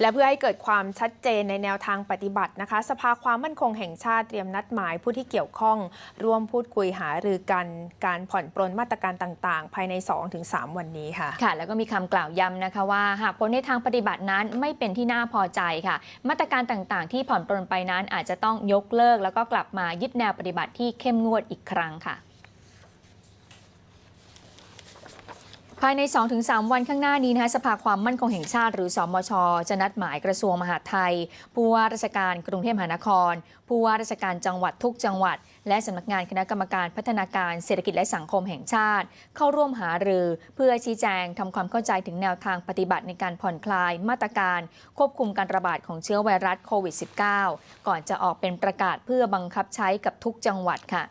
และเพื่อให้เกิดความชัดเจนในแนวทางปฏิบัตินะคะ สภาความมั่นคงแห่งชาติเตรียมนัดหมายผู้ที่เกี่ยวข้อง ร่วมพูดคุยหารือกันการผ่อนปรนมาตรการต่างๆ ภายใน 2-3 วันนี้ค่ะ ค่ะ แล้วก็มีคำกล่าวย้ำนะคะว่า หากผลในทางปฏิบัตินั้นไม่เป็นที่น่าพอใจค่ะ มาตรการต่างๆ ที่ผ่อนปรนไปนั้นอาจจะต้องยกเลิก แล้วก็กลับมายึดแนวปฏิบัติที่เข้มงวดอีกครั้งค่ะ ภายใน 2-3 วันข้างหน้านี้นะคะสภาความมั่นคงแห่งชาติ หรือสมช จะนัดหมายกระทรวงมหาดไทย ผู้ว่าราชการกรุงเทพมหานคร ผู้ว่าราชการจังหวัดทุกจังหวัด และสำนักงานคณะกรรมการพัฒนาการเศรษฐกิจและสังคมแห่งชาติ เข้าร่วมหารือ เพื่อชี้แจงทำความเข้าใจถึงแนวทางปฏิบัติในการผ่อนคลายมาตรการ ควบคุมการระบาดของเชื้อไวรัสโควิด -19 ก่อนจะออกเป็นประกาศเพื่อบังคับใช้กับทุกจังหวัดค่ะ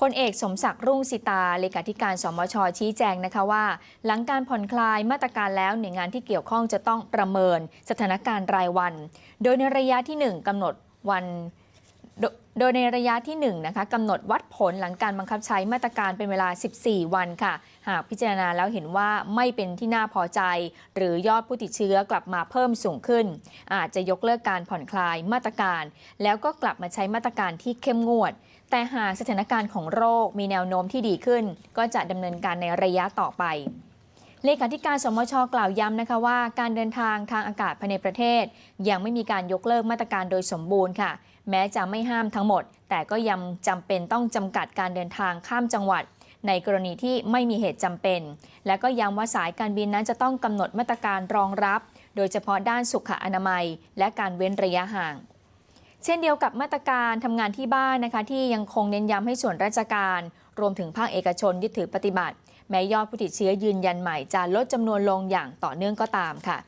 พลเอกสมศักดิ์รุ่งสิตาเลขาธิการสมชชี้แจงนะคะว่า หลังการผ่อนคลายมาตรการแล้วหน่วยงานที่เกี่ยวข้องจะต้องประเมินสถานการณ์รายวัน โดยในระยะที่ 1กำหนดวัน โดยในระยะที่1นะคะกำหนดวัดผลหลังการบังคับใช้มาตรการเป็นเวลา 14 วันค่ะ หากพิจารณาแล้วเห็นว่าไม่เป็นที่น่าพอใจ หรือยอดผู้ติดเชื้อกลับมาเพิ่มสูงขึ้น อาจจะยกเลิกการผ่อนคลายมาตรการ แล้วก็กลับมาใช้มาตรการที่เข้มงวด แต่หากสถานการณ์ของโรคมีแนวโน้มที่ดีขึ้น ก็จะดำเนินการในระยะต่อไป เลขาธิการสมชกล่าวย้ำนะคะว่าการเดินทางทางอากาศภายในประเทศ ยังไม่มีการยกเลิกมาตรการโดยสมบูรณ์ค่ะ แม้จะไม่ห้ามทั้งหมด แต่ก็ยังจำเป็นต้องจำกัดการเดินทางข้ามจังหวัด ในกรณีที่ไม่มีเหตุจำเป็น และก็ย้ำว่าสายการบินนั้นจะต้องกำหนดมาตรการรองรับ โดยเฉพาะด้านสุขอนามัย และการเว้นระยะห่าง เช่นเดียวกับมาตรการทำงานที่บ้านนะคะที่ยังคงเน้นย้ำให้ส่วนราชการ รวมถึงภาคเอกชนยึดถือปฏิบัติ แม้ยอดผู้ติดเชื้อยืนยันใหม่จะลดจำนวนลงอย่างต่อเนื่องก็ตามค่ะ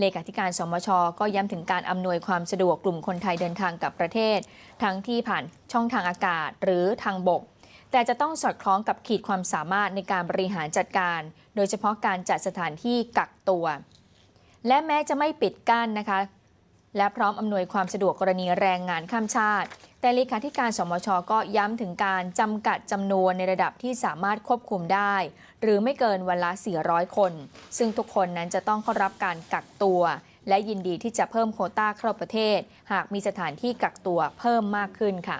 เลขาธิการสมช ก็ย้ำถึงการอำนวยความสะดวกกลุ่มคนไทยเดินทางกับประเทศ ทั้งที่ผ่านช่องทางอากาศหรือทางบก แต่จะต้องสอดคล้องกับขีดความสามารถในการบริหารจัดการ โดยเฉพาะการจัดสถานที่กักตัว และแม้จะไม่ปิดกั้นนะคะ และพร้อมอำนวยความสะดวกกรณีแรงงานข้ามชาติ แต่เลขาธิการสมชก็ย้ำถึงการจำกัดจำนวนในระดับที่สามารถควบคุมได้ หรือไม่เกินวันละ 400 คน ซึ่งทุกคนนั้นจะต้องเข้ารับการกักตัว และยินดีที่จะเพิ่มโควต้าเข้าประเทศ หากมีสถานที่กักตัวเพิ่มมากขึ้นค่ะ